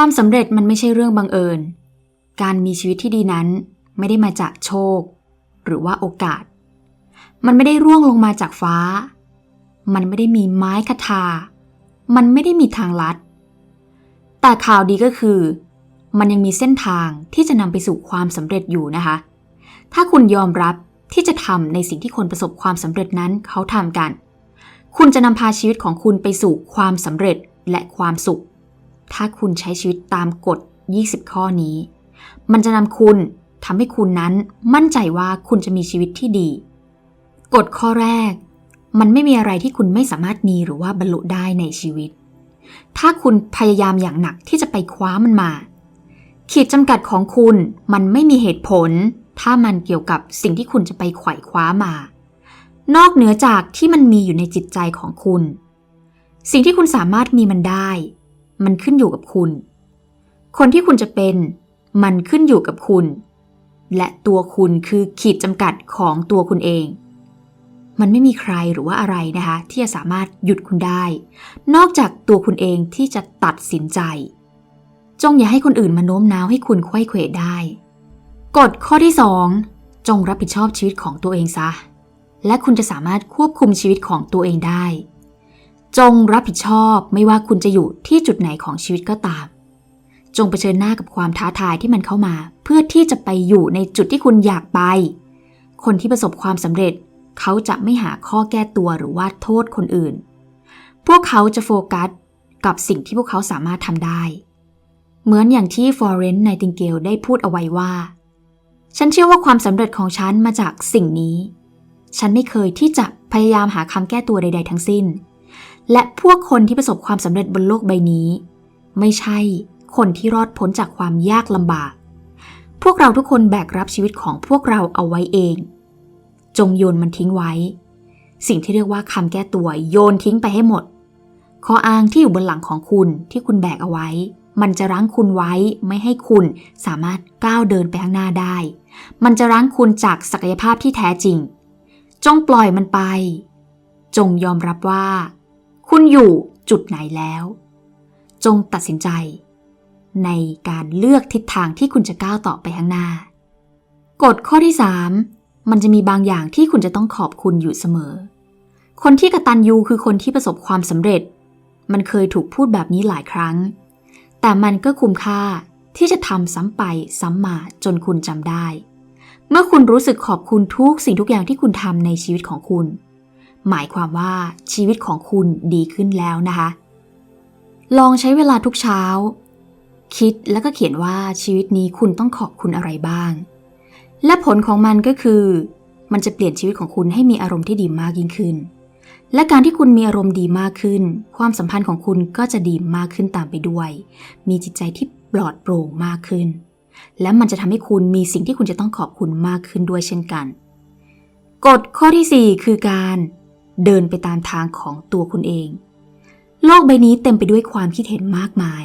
ความสำเร็จมันไม่ใช่เรื่องบังเอิญ การมีชีวิตที่ดีนั้นไม่ได้มาจากโชค หรือว่าโอกาส มันไม่ได้ร่วงลงมาจากฟ้า มันไม่ได้มีไม้คทา มันไม่ได้มีทางลัด แต่ข่าวดีก็คือ มันยังมีเส้นทางที่จะนำไปสู่ความสำเร็จอยู่นะคะ ถ้าคุณยอมรับที่จะทำในสิ่งที่คนประสบความสำเร็จนั้นเขาทำกัน คุณจะนำพาชีวิตของคุณไปสู่ความสำเร็จและความสุข ถ้าคุณใช้ชีวิตตามกฎ 20 ข้อนี้ มันจะนำคุณทำให้คุณนั้นมั่นใจว่าคุณจะมีชีวิตที่ดี กฎข้อแรก มันไม่มีอะไรที่คุณไม่สามารถมีหรือว่าบรรลุได้ในชีวิต ถ้าคุณพยายามอย่างหนักที่จะไปคว้ามันมา ขีดจำกัดของคุณมันไม่มีเหตุผล ถ้ามันเกี่ยวกับสิ่งที่คุณจะไปไขว่คว้ามา นอกเหนือจากที่มันมีอยู่ในจิตใจของคุณ สิ่งที่คุณสามารถมีมันได้ มันขึ้นอยู่กับคุณ คนที่คุณจะเป็น มันขึ้นอยู่กับคุณ และตัวคุณคือขีดจำกัดของตัวคุณเอง มันไม่มีใครหรือว่าอะไรนะคะ ที่จะสามารถหยุดคุณได้ นอกจากตัวคุณเองที่จะตัดสินใจ จงอย่าให้คนอื่นมาโน้มน้าวให้คุณควยเขวได้ กฎข้อที่ 2 จงรับผิดชอบชีวิตของตัวเองซะ และคุณจะสามารถควบคุมชีวิตของตัวเองได้ จงรับผิดชอบไม่ว่าคุณจะอยู่ที่จุดไหนของชีวิตก็ตาม จงเผชิญหน้ากับความท้าทายที่มันเข้ามา เพื่อที่จะไปอยู่ในจุดที่คุณอยากไป คนที่ประสบความสำเร็จ เขาจะไม่หาข้อแก้ตัวหรือว่าโทษคนอื่น พวกเขาจะโฟกัสกับสิ่งที่พวกเขาสามารถทำได้ เหมือนอย่างที่ฟอเรนซ์ไนติงเกลได้พูดเอาไว้ว่า ฉันเชื่อว่าความสำเร็จของฉันมาจากสิ่งนี้ ฉันไม่เคยที่จะพยายามหาคำแก้ตัวใด ๆ ทั้งสิ้น และพวกคนที่ประสบความสำเร็จบนโลกใบนี้ ไม่ใช่คนที่รอดพ้นจากความยากลำบาก พวกเราทุกคนแบกรับชีวิตของพวกเราเอาไว้เอง จงโยนมันทิ้งไว้ สิ่งที่เรียกว่าคำแก้ตัวโยนทิ้งไปให้หมด ข้ออ้างที่อยู่บนหลังของคุณที่คุณแบกเอาไว้ มันจะรั้งคุณไว้ไม่ให้คุณสามารถก้าวเดินไปข้างหน้าได้ มันจะรั้งคุณจากศักยภาพที่แท้จริง จงปล่อยมันไป จงยอมรับว่า คุณอยู่จุดไหนแล้ว จงตัดสินใจ ในการเลือกทิศทางที่คุณจะก้าวต่อไปข้างหน้ากฎข้อที่ 3 มันจะมีบางอย่างที่คุณจะต้องขอบคุณอยู่เสมอ คนที่กระตันยูคือคนที่ประสบความสำเร็จ มันเคยถูกพูดแบบนี้หลายครั้ง แต่มันก็คุ้มค่าที่จะทำซ้ำไปซ้ำมาจนคุณจำได้ เมื่อคุณรู้สึกขอบคุณทุกสิ่งทุกอย่างที่คุณทำในชีวิตของคุณ หมายความว่าชีวิตของคุณดีขึ้นแล้วนะคะ ลองใช้เวลาทุกเช้า คิดแล้วก็เขียนว่าชีวิตนี้คุณต้องขอบคุณอะไรบ้าง และผลของมันก็คือ มันจะเปลี่ยนชีวิตของคุณให้มีอารมณ์ที่ดีมากยิ่งขึ้น และการที่คุณมีอารมณ์ดีมากขึ้น ความสัมพันธ์ของคุณก็จะดีมากขึ้นตามไปด้วย มีจิตใจที่ปลอดโปร่งมากขึ้น และมันจะทำให้คุณมีสิ่งที่คุณจะต้องขอบคุณมากขึ้นด้วยเช่นกันกฎข้อที่ 4 คือการ เดินไปตามทางของตัวคุณเอง โลกใบนี้เต็มไปด้วยความคิดเห็นมากมาย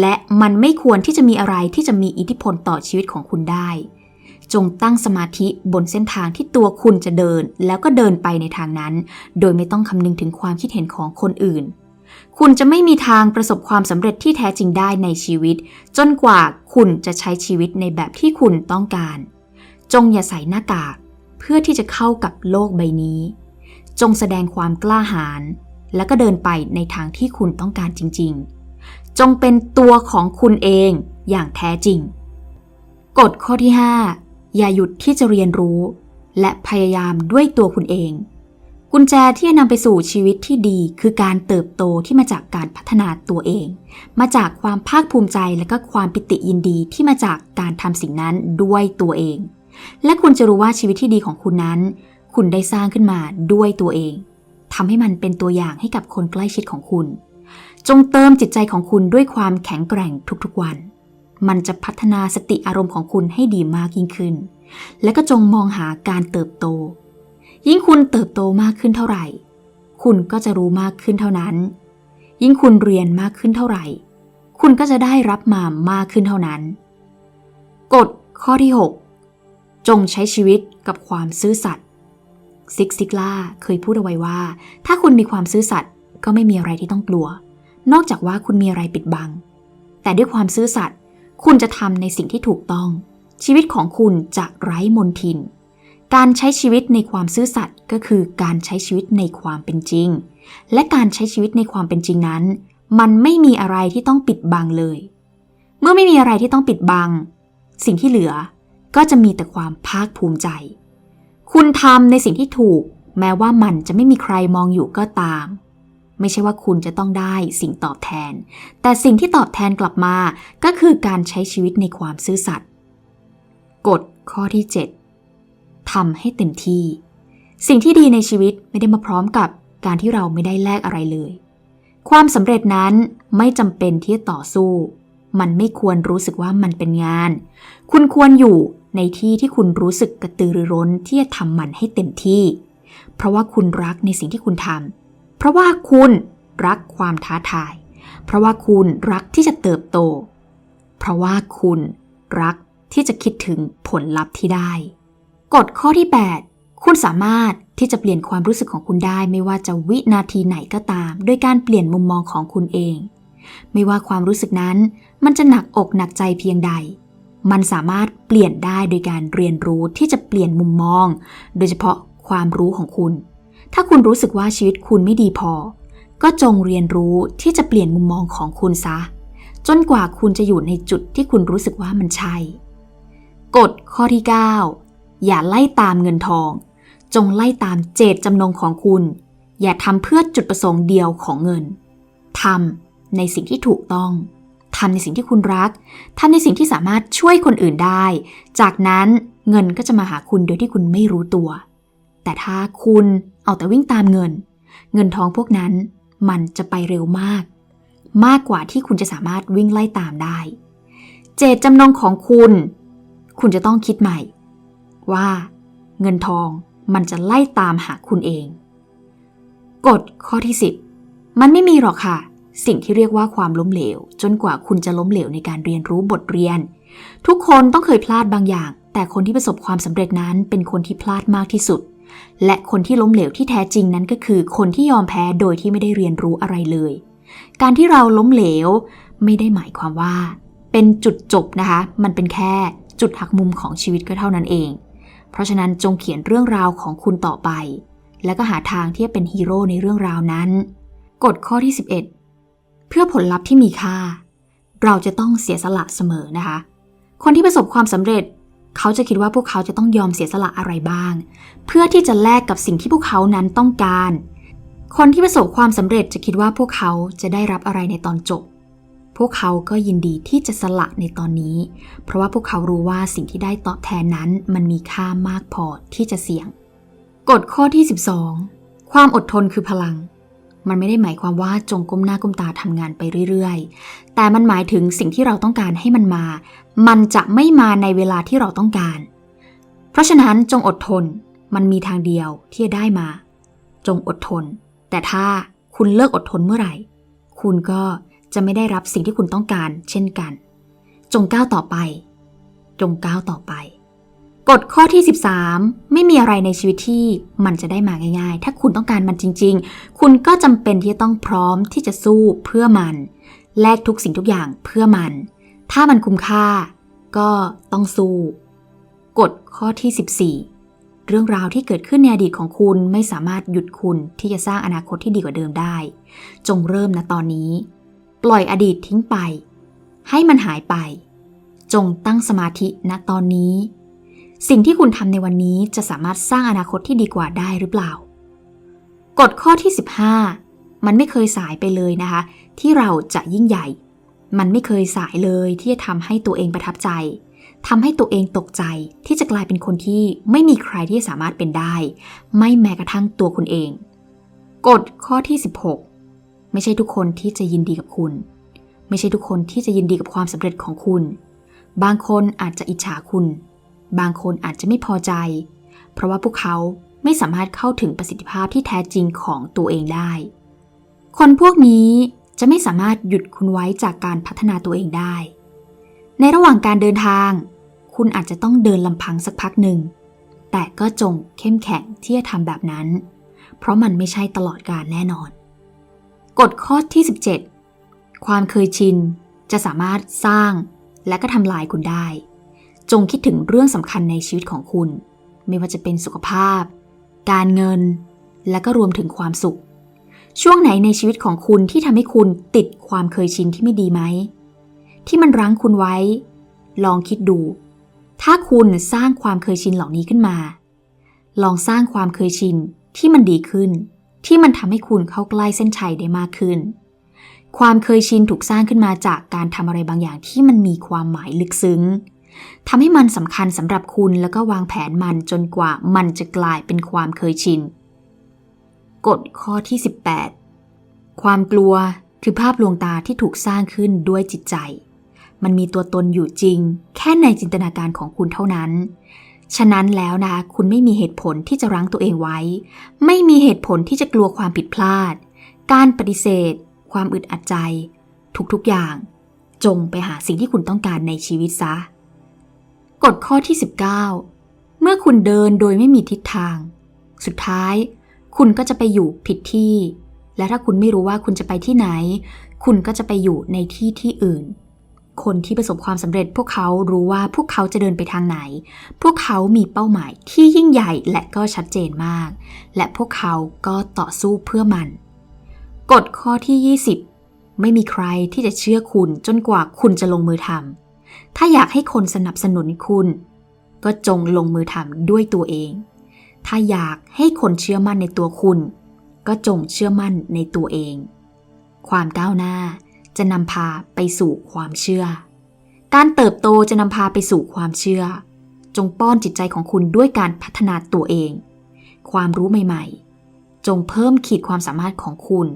และมันไม่ควรที่จะมีอะไรที่จะมีอิทธิพลต่อชีวิตของคุณได้ จงตั้งสมาธิบนเส้นทางที่ตัวคุณจะเดิน แล้วก็เดินไปในทางนั้น โดยไม่ต้องคำนึงถึงความคิดเห็นของคนอื่น คุณจะไม่มีทางประสบความสำเร็จที่แท้จริงได้ในชีวิต จนกว่าคุณจะใช้ชีวิตในแบบที่คุณต้องการ จงอย่าใส่หน้ากากเพื่อที่จะเข้ากับโลกใบนี้ จงแสดงความกล้าหาญแล้วก็เดินไปในทางที่คุณต้องการจริง ๆ จงเป็นตัวของคุณเองอย่างแท้จริง กฎข้อที่ 5 อย่าหยุดที่จะเรียนรู้ และพยายามด้วยตัวคุณเอง กุญแจที่จะนำไปสู่ชีวิตที่ดีคือการเติบโตที่มาจากการพัฒนาตัวเอง มาจากความภาคภูมิใจและก็ความปิติยินดีที่มาจากการทำสิ่งนั้นด้วยตัวเอง และคุณจะรู้ว่าชีวิตที่ดีของคุณนั้น คุณได้สร้างขึ้นมาด้วยตัวเองทำให้มันเป็นตัวอย่างให้กับคนใกล้ชิดของคุณ จงเติมจิตใจของคุณด้วยความแข็งแกร่งทุกๆวัน มันจะพัฒนาสติอารมณ์ของคุณให้ดีมากยิ่งขึ้น และก็จงมองหาการเติบโต ยิ่งคุณเติบโตมากขึ้นเท่าไหร่ คุณก็จะรู้มากขึ้นเท่านั้น ยิ่งคุณเรียนมากขึ้นเท่าไหร่ คุณก็จะได้รับมามากขึ้นเท่านั้น กฎข้อที่ 6 จงใช้ชีวิตกับความซื่อสัตย์ ซิกซิกล่าเคยพูดเอาไว้ว่า ถ้าคุณมีความซื่อสัตย์ก็ไม่มีอะไรที่ต้องกลัว นอกจากว่าคุณมีอะไรปิดบัง แต่ด้วยความซื่อสัตย์คุณจะทำในสิ่งที่ถูกต้อง ชีวิตของคุณจะไร้มนทิน การใช้ชีวิตในความซื่อสัตย์ก็คือการใช้ชีวิตในความเป็นจริง และการใช้ชีวิตในความเป็นจริงนั้น มันไม่มีอะไรที่ต้องปิดบังเลย เมื่อไม่มีอะไรที่ต้องปิดบัง สิ่งที่เหลือก็จะมีแต่ความภาคภูมิใจ คุณทำในสิ่งที่ถูก แม้ว่ามันจะไม่มีใครมองอยู่ก็ตาม ไม่ใช่ว่าคุณจะต้องได้สิ่งตอบแทน แต่สิ่งที่ตอบแทนกลับมาก็คือการใช้ชีวิตในความซื่อสัตย์กฎข้อที่ 7ทำให้เต็มที่ สิ่งที่ดีในชีวิตไม่ได้มาพร้อมกับการที่เราไม่ได้แลกอะไรเลย ความสำเร็จนั้นไม่จำเป็นที่จะต่อสู้ มันไม่ควรรู้สึกว่ามันเป็นงาน คุณควรอยู่ในที่ที่คุณรู้สึกกระตือรือร้นที่จะทำมันให้เต็มที่ เพราะว่าคุณรักในสิ่งที่คุณทำเพราะว่าคุณรักความท้าทาย เพราะว่าคุณรักที่จะเติบโต เพราะว่าคุณรักที่จะคิดถึงผลลัพธ์ที่ได้ กฎข้อที่ 8 คุณสามารถที่จะเปลี่ยนความรู้สึกของคุณได้ไม่ว่าจะวินาทีไหนก็ตาม โดยการเปลี่ยนมุมมองของคุณเอง ไม่ว่าความรู้สึกนั้น มันจะหนักอกหนักใจเพียงใด มันสามารถเปลี่ยนได้โดยการเรียนรู้ที่จะเปลี่ยนมุมมอง โดยเฉพาะความรู้ของคุณ ถ้าคุณรู้สึกว่าชีวิตคุณไม่ดีพอ ก็จงเรียนรู้ที่จะเปลี่ยนมุมมองของคุณซะ จนกว่าคุณจะอยู่ในจุดที่คุณรู้สึกว่ามันใช่ กฎข้อที่ 9 อย่าไล่ตามเงินทอง จงไล่ตามเจตจำนงของคุณ อย่าทำเพื่อจุดประสงค์เดียวของเงินทำในสิ่งที่ถูกต้อง ทำในสิ่งที่คุณรักทำในสิ่งที่สามารถช่วยคนอื่นได้ จากนั้นเงินก็จะมาหาคุณโดยที่คุณไม่รู้ตัว แต่ถ้าคุณเอาแต่วิ่งตามเงิน เงินทองพวกนั้นมันจะไปเร็วมาก มากกว่าที่คุณจะสามารถวิ่งไล่ตามได้ เจตจำนงของคุณ คุณจะต้องคิดใหม่ ว่าเงินทองมันจะไล่ตามหาคุณเอง กฎข้อที่ 10 มันไม่มีหรอกค่ะ สิ่งที่เรียกว่าความล้มเหลว จนกว่าคุณจะล้มเหลวในการเรียนรู้บทเรียน ทุกคนต้องเคยพลาดบางอย่าง แต่คนที่ประสบความสำเร็จนั้นเป็นคนที่พลาดมากที่สุด และคนที่ล้มเหลวที่แท้จริงนั้นก็คือ คนที่ยอมแพ้โดยที่ไม่ได้เรียนรู้อะไรเลย การที่เราล้มเหลว ไม่ได้หมายความว่า เป็นจุดจบนะคะ มันเป็นแค่จุดหักมุมของชีวิตก็เท่านั้นเอง เพราะฉะนั้นจงเขียนเรื่องราวของคุณต่อไป แล้วก็หาทางที่จะเป็นฮีโร่ในเรื่องราวนั้น กฎข้อที่ 11เพื่อผลลัพธ์ที่มีค่า เราจะต้องเสียสละเสมอนะคะ คนที่ประสบความสำเร็จ เขาจะคิดว่าพวกเขาจะต้องยอมเสียสละอะไรบ้าง เพื่อที่จะแลกกับสิ่งที่พวกเขานั้นต้องการ คนที่ประสบความสำเร็จจะคิดว่าพวกเขาจะได้รับอะไรในตอนจบ พวกเขาก็ยินดีที่จะสละในตอนนี้ เพราะว่าพวกเขารู้ว่าสิ่งที่ได้ตอบแทนนั้นมันมีค่ามากพอที่จะเสี่ยง กฎข้อที่ 12 ความอดทนคือพลัง มันไม่ได้หมายความว่าจงก้มหน้าก้มตาทำงานไปเรื่อยๆ แต่มันหมายถึงสิ่งที่เราต้องการให้มันมา มันจะไม่มาในเวลาที่เราต้องการ เพราะฉะนั้นจงอดทน มันมีทางเดียวที่จะได้มา จงอดทน แต่ถ้าคุณเลิกอดทนเมื่อไหร่ คุณก็จะไม่ได้รับสิ่งที่คุณต้องการ เช่นกัน จงก้าวต่อไป จงก้าวต่อไป กฎข้อที่ 13 ไม่มีอะไรในชีวิตที่มันจะได้มาง่ายๆ ถ้าคุณต้องการมันจริง ๆ คุณก็จำเป็นที่จะต้องพร้อมที่จะสู้เพื่อมัน แลกทุกสิ่งทุกอย่างเพื่อมัน ถ้ามันคุ้มค่า ก็ต้องสู้ กฎข้อที่ 14 เรื่องราวที่เกิดขึ้นในอดีตของคุณไม่สามารถหยุดคุณที่จะสร้างอนาคตที่ดีกว่าเดิมได้ จงเริ่มนะตอนนี้ ปล่อยอดีตทิ้งไป ให้มันหายไป จงตั้งสมาธิณตอนนี้ สิ่งที่คุณทำในวันนี้จะสามารถสร้างอนาคตที่ดีกว่าได้หรือเปล่ากฎข้อที่ 15 มันไม่เคยสายไปเลยนะคะ ที่เราจะยิ่งใหญ่ มันไม่เคยสายเลยที่จะทำให้ตัวเองประทับใจทำให้ตัวเองตกใจที่จะกลายเป็นคนที่ไม่มีใครที่สามารถเป็นได้ ไม่แม้กระทั่งตัวคุณเอง กฎข้อที่ 16 ไม่ใช่ทุกคนที่จะยินดีกับคุณ ไม่ใช่ทุกคนที่จะยินดีกับความสำเร็จของคุณ บางคนอาจจะอิจฉาคุณ บางคนอาจจะไม่พอใจ เพราะว่าพวกเขาไม่สามารถเข้าถึงประสิทธิภาพที่แท้จริงของตัวเองได้ คนพวกนี้จะไม่สามารถหยุดคุณไว้จากการพัฒนาตัวเองได้ ในระหว่างการเดินทาง คุณอาจจะต้องเดินลำพังสักพักหนึ่ง แต่ก็จงเข้มแข็งที่จะทำแบบนั้น เพราะมันไม่ใช่ตลอดการแน่นอน กฎข้อที่ 17 ความเคยชินจะจะสามารถสร้างและก็ทำลายคุณได้ จงคิดถึงเรื่องสำคัญในชีวิตของคุณ ไม่ว่าจะเป็นสุขภาพ การเงิน และก็รวมถึงความสุข ช่วงไหนในชีวิตของคุณที่ทำให้คุณติดความเคยชินที่ไม่ดีไหม ที่มันรั้งคุณไว้ ลองคิดดู ถ้าคุณสร้างความเคยชินเหล่านี้ขึ้นมา ลองสร้างความเคยชินที่มันดีขึ้น ที่มันทำให้คุณเข้าใกล้เส้นชัยได้มากขึ้น ความเคยชินถูกสร้างขึ้นมาจากการทำอะไรบางอย่างที่มันมีความหมายลึกซึ้ง ทำให้มันสำคัญสำหรับคุณแล้วก็วางแผนมันจนกว่ามันจะกลายเป็นความเคยชิน กฎข้อที่ 18 ความกลัวคือภาพลวงตาที่ถูกสร้างขึ้นด้วยจิตใจ มันมีตัวตนอยู่จริง แค่ในจินตนาการของคุณเท่านั้น ฉะนั้นแล้วนะคะคุณไม่มีเหตุผลที่จะรั้งตัวเองไว้ ไม่มีเหตุผลที่จะกลัวความผิดพลาด การปฏิเสธ ความอึดอัดใจ ทุกๆอย่าง จงไปหาสิ่งที่คุณต้องการในชีวิตซะ กฎข้อที่ 19 เมื่อคุณเดินโดยไม่มีทิศทาง สุดท้ายคุณก็จะไปอยู่ผิดที่ และถ้าคุณไม่รู้ว่าคุณจะไปที่ไหน คุณก็จะไปอยู่ในที่ที่อื่น คนที่ประสบความสำเร็จพวกเขารู้ว่าพวกเขาจะเดินไปทางไหน พวกเขามีเป้าหมายที่ยิ่งใหญ่และก็ชัดเจนมาก และพวกเขาก็ต่อสู้เพื่อมัน กฎข้อที่ 20 ไม่มีใครที่จะเชื่อคุณจนกว่าคุณจะลงมือทำ ถ้าอยากให้คนสนับสนุนคุณ ก็จงลงมือทำด้วยตัวเอง ถ้าอยากให้คนเชื่อมั่นในตัวคุณ ก็จงเชื่อมั่นในตัวเอง ความก้าวหน้าจะนำพาไปสู่ความเชื่อ การเติบโตจะนำพาไปสู่ความเชื่อ จงป้อนจิตใจของคุณด้วยการพัฒนาตัวเอง ความรู้ใหม่ ๆ จงเพิ่มขีดความสามารถของคุณ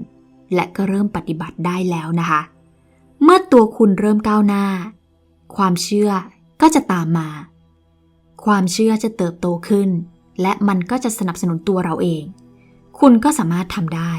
และก็เริ่มปฏิบัติได้แล้วนะคะ เมื่อตัวคุณเริ่มก้าวหน้า ความเชื่อก็จะตามมา ความเชื่อจะเติบโตขึ้น และมันก็จะสนับสนุนตัวเราเอง คุณก็สามารถทำได้